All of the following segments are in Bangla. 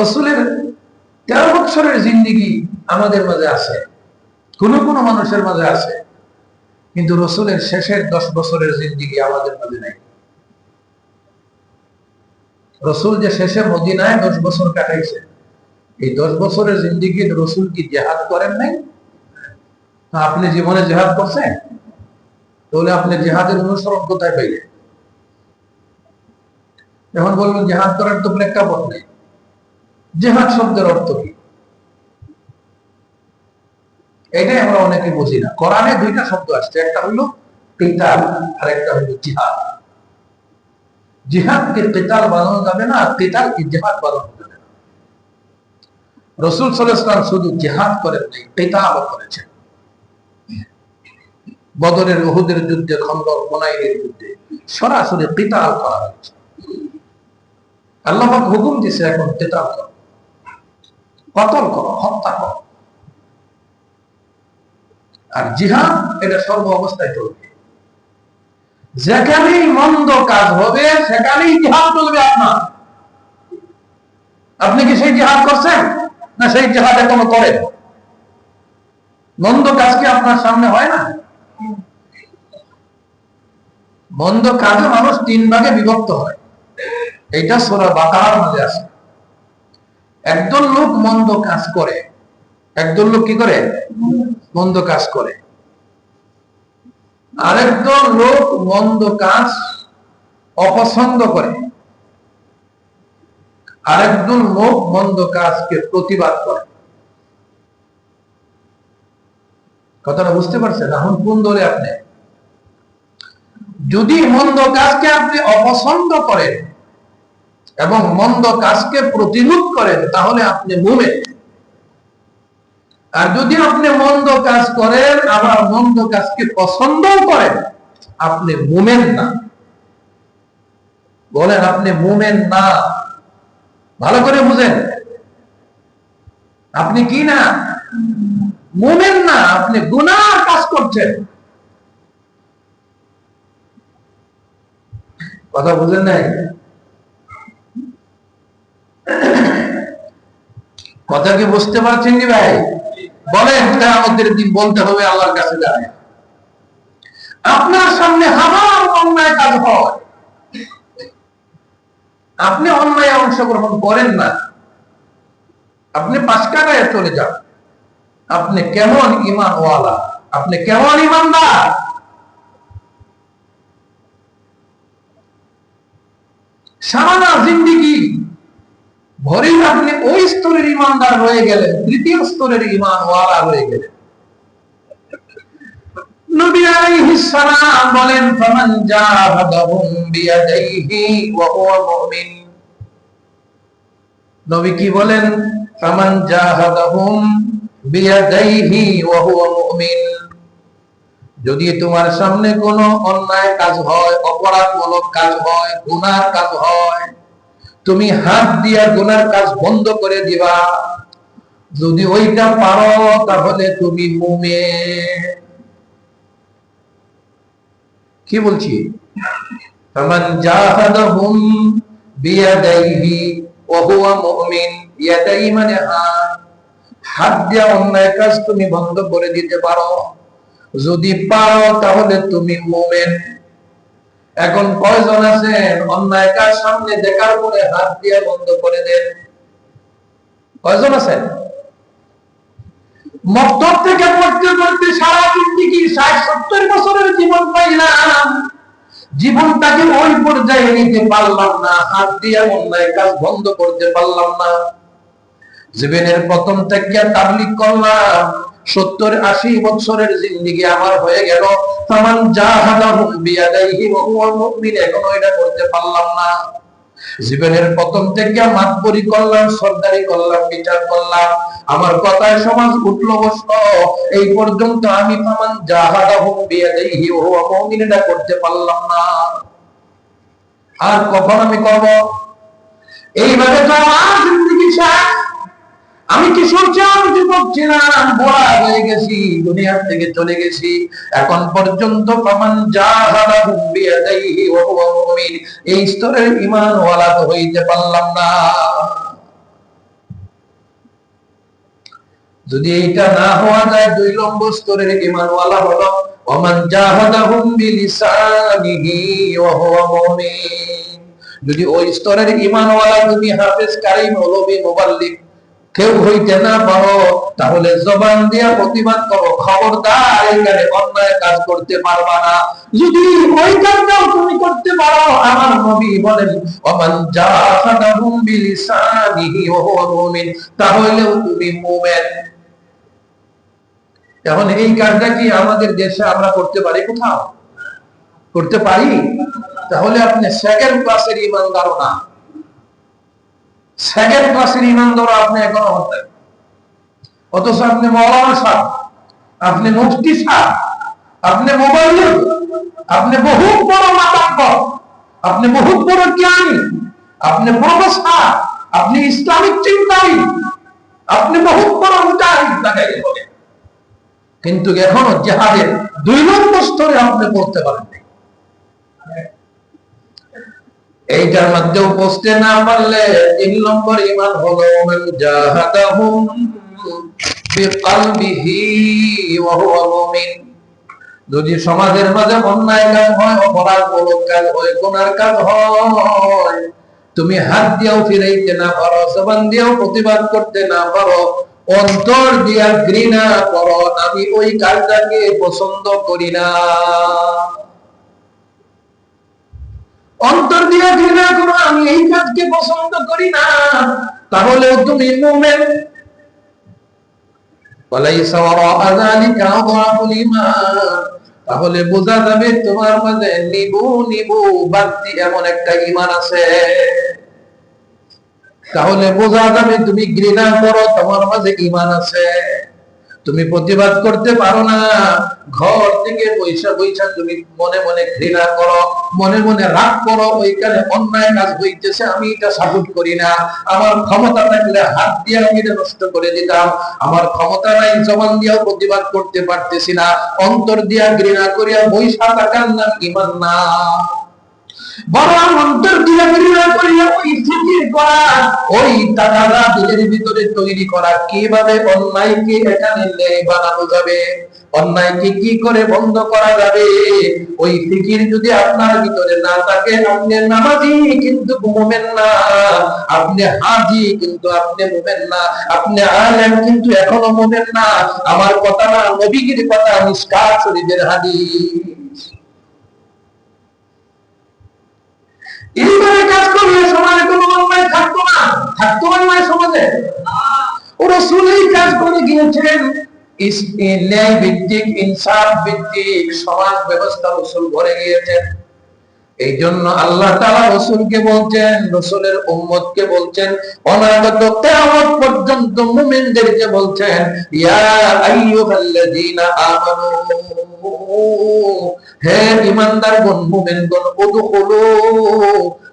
রসুলের তেরো বছরের জিন্দিগি আমাদের মাঝে আছে। কোন কোন মানুষের মাঝে আছে। কিন্তু রসুলের শেষের দশ বছরের জিন্দিগি আমাদের মাঝে নাই। রসুল যে শেষে মদিনায় দশ বছর কাটাইছে, এই দশ বছরের জিন্দিগি রসুল কি জেহাদ করেন নাই? আপনি জীবনে জেহাদ করছেন? তাহলে আপনি জেহাদের অনুসরণ কোথায় পাইলেন? এখন বলবেন, জেহাদ করার তো প্রেক্ষাপট নেই। জেহাদ শব্দের অর্থ কি? এটাই আমরা অনেকে বুঝি না। কোরআনে দুইটা শব্দ আসছে, একটা হলো কিতাল আর একটা হলো জিহাদ। জিহাদকে কিতাল বানানো যাবে না, আর কিতালকে জিহাদ বানানো যাবে না? রসুল সাল্লাম শুধু জিহাদ করেন নাই কিতালও করেছেন। বদরের, উহুদের যুদ্ধে খন্দর মোনাইনের যুদ্ধে সরাসরি কিতাল করা হয়েছে। আল্লাহ হুকুম দিছে এখন কিতাল করো। কতল করো, হত্যা করো। আর জিহাদ এটা সর্ব অবস্থায় চলবে। যেখানেই মন্দ কাজ হবে, সেখানেই জিহাদ চলবে আপনার। আপনি কি সেই জিহাদ করছেন? না সেই জিহাদ এখনও করেন মন্দ কাজ কি আপনার সামনে হয় না? মন্দ কাজে মানুষ তিন ভাগে বিভক্ত হয়। এইটা সোরা বাকার মধ্যে আছে। একদল লোক মন্দ কাজ করে। একদল লোক কি করে? মন্দ কাজ করে। আরেকদল লোক মন্দ কাজ অপছন্দ করে। আরেকদল লোক মন্দ কাজকে প্রতিবাদ করে। কথাটা বুঝতে পারছেন? এখন কোন দলে আপনি? যদি মন্দ কাজকে আপনি অপছন্দ করেন এবং মন্দ কাজকে প্রতিরোধ করেন, তাহলে আপনি মুমেন। আর যদি আপনি মন্দ কাজ করেন, আবার মন্দ কাজকে পছন্দ করেন, আপনি মুমেন না। বলেন, আপনি মুমেন না। ভালো করে বুঝেন। আপনি কি না? মুমেন না, আপনি গুনার কাজ করছেন। কথা বুঝেন নাই কথা কি বুঝতে পারছেন কি ভাই? বলেন আমাদের দিন বলতে হবে, আল্লাহর কাছে যায়। আপনার সামনে হাজার অন্যায় কাজ হয়। আপনি অন্যায় অংশগ্রহণ করেন না। আপনি পাঁচ কাটায় চলে যান। আপনি কেমন ইমানওয়ালা? আপনি কেমন ইমানদার? সারা জিন্দিগি ভরেই আপনি ওই স্তরের ইমানদার রয়ে গেলেন, তৃতীয় স্তরের ইমানওয়ালা রয়ে গেলেন। নবী আলাইহিস বলেন, ফামান জাহাদাহুম বিয়াদাইহি ওয়া হুয়া হুয়া মুমিন। যদি তোমার সামনে কোনো অন্যায় কাজ হয়, অপরাধমূলক কাজ হয়, গুনার কাজ হয় তুমি হাত দিয়া গুনার কাজ বন্ধ করে দিবা। যদি ওইটা পারো, তাহলে তুমি মুমে কি বলছি? জাহাদাহুম বিয়াদাইহি ওয়া হুয়া মুমিন। ইয়াদাই মানে হাত দিয়া অন্যায় কাজ তুমি বন্ধ করে দিতে পারো। যদি পারো, তাহলে তুমি মুমিন। এখন কয়জন আছেন? অন্যায় কাজ সামনে? দেখার পরে হাত দিয়ে বন্ধ করে দেন। কয়জন আছেন? মক্তব থেকে পড়তে পড়তে সারা জিন্দিগি ষাট সত্তর বছরের জীবন জীবনটাকে ওই পর্যায়ে নিতে পারলাম না। হাত দিয়ে অন্যায় কাজ বন্ধ করতে পারলাম না। জীবনের প্রথম থেকে তাবলিক করলাম। সত্তর আশি বছরের জিন্দিগি আমার হয়ে গেল। তামান বিয়াদাইহি ওয়া হুয়া মুমিন, এখনও এটা করতে পারলাম না। জীবনের প্রথম থেকে মাতবরি করলাম, সরদারি করলাম, বিচার করলাম। আমার কথায় সমাজ উঠল বসল এই পর্যন্ত আমি তামান জাহাদাহুম বিয়াদাইহি ওয়া হুয়া মুমিন, এটা করতে পারলাম না। আর কখন আমি করব? এইভাবে তো আমার জিন্দিগি শেষ। আমি কিশোর ছিলাম যুবক ছিলাম বড় হয়ে গেছি, দুনিয়ার থেকে চলে গেছি। এখন পর্যন্ত প্রমাণ যা এই স্তরের ঈমানওয়ালা তো হইতে পারলাম না। যদি এটা না হওয়া যায়, দুই নম্বর স্তরের ইমানওয়ালা হলো ওমান জাহাদাহুম বিলিসানিহি ওয়া হুয়া মুমিন। যদি ওই স্তরের ইমানওয়ালা তুমি হাফেজ কারিম মৌলভী মুবাল্লিগ কেউ হইতে না পারো, তাহলে জবান দিয়া প্রতিবাদ করো। খবরদার এখানে অন্যায় কাজ করতে পারবা না। যদি ওই কাজটাও তুমি করতে পারো, আমার নবী বলেন ওমান জাহাদাহুম বিলিসানিহি ওয়া হুয়া মুমিন তাহলেও তুমি মুমিন। এখন এই কাজটা কি আমাদের দেশে আমরা করতে পারি কোথাও? করতে পারি? তাহলে আপনি সেকেন্ড ক্লাসের ইমানদার না। সেকেন্ড ক্লাসের ইমানদার আপনি এখনও হতেন। অথচ আপনি মৌলানা সাহ আপনি মুফতি সাহ আপনি মোবাইল আপনি বহু বড় মাতাঙ্গ আপনি বহু বড় জ্ঞানী, আপনি প্রফেসর, আপনি ইসলামিক চিন্তাবিদ, আপনি বহু বড় মুজাহিদ বলেন কিন্তু এখনও জেহাদের দুই নম্বর স্তরে আপনি পড়তে পারেন এইটার মধ্যেও পৌঁছতে না পারলে তিন নম্বর ইমান হলো যদি সমাজের মাঝে অন্যায় কাজ হয়, অপরাধ মূলক কাজ হয়, গুনার কাজ হয়, তুমি হাত দিয়েও ফিরাইতে না পারো, জবান দিয়েও প্রতিবাদ করতে না পারো, অন্তর দিয়া ঘৃণা করো, আমি ওই কাজটাকে পছন্দ করি না। অন্তর দিয়া ঘৃণা করো, আমি এই কাজকে পছন্দ করি না। তাহলে তুমি মুমেন। তাহলে বোঝা যাবে তোমার মাঝে নিবু নিবু বাড়তি এমন একটা ইমান আছে। তাহলে বোঝা যাবে তুমি ঘৃণা করো, তোমার মাঝে ইমান আছে। তুমি প্রতিবাদ করতে পারো না। ঘর থেকে পয়সা পয়সা তুমি মনে মনে ঘৃণা করো, মনে মনে রাগ করো, ওইখানে অন্যায় কাজ হইতেছে, আমি এটা সাপোর্ট করি না। আমার ক্ষমতা থাকলে হাত দিয়ে আমি এটা নষ্ট করে দিতাম। আমার ক্ষমতা নাই, জবান দিয়েও প্রতিবাদ করতে পারতেছি না। অন্তর দিয়া ঘৃণা করিয়া বৈশা থাকার নাম ইমান না। অন্তর করিয়া ওই ফিকির করা ওই ভিতরে তৈরি করা কীভাবে অন্যায়কে এখানে বানানো যাবে? অন্যায়কে কি করে বন্ধ করা যাবে? ওই ফিকির যদি আপনার ভিতরে না থাকে, আপনি নামাজি কিন্তু ঘুমবেন না। আপনি হাজি কিন্তু আপনি মুমেন না। আপনি আলেম কিন্তু এখনও মুমেন না। আমার কথা না নবীগির কথা মিসকাত শরীফের হাদিস। এইভাবে কাজ করলে সমাজে কোনো অন্যায় থাকতো না, থাকতো অন্যায় সমাজে। ও রসুল এই কাজ করে গিয়েছেন। ন্যায় ভিত্তিক, ইনসাফ ভিত্তিক, সমাজ ব্যবস্থা রসুল ভরে গিয়েছেন। এই জন্য আল্লাহ তাআলা রসুলকে বলছেন, রসুলের উম্মতকে বলছেন, অনাগত কিয়ামত পর্যন্ত মুমিনদেরকে বলছেন, ইয়া আইয়ুহাল্লাযীনা আমানু, হে ঈমানদারগণ, মুমিনগণ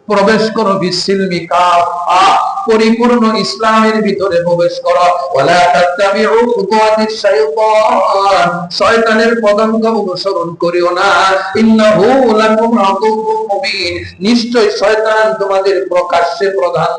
প্রবেশ করো বিসিলমি কাফা। পরিপূর্ণ ইসলামের ভিতরে প্রবেশ করো। ওয়ালা তাত্তাবিউ খুতুওয়াতিশ শাইতান। শয়তানের পদাঙ্ক অনুসরণ করিও না। ইন্নাহু লাকুম মুবিন। নিশ্চয় শয়তান তোমাদের প্রকাশ্যে প্রধান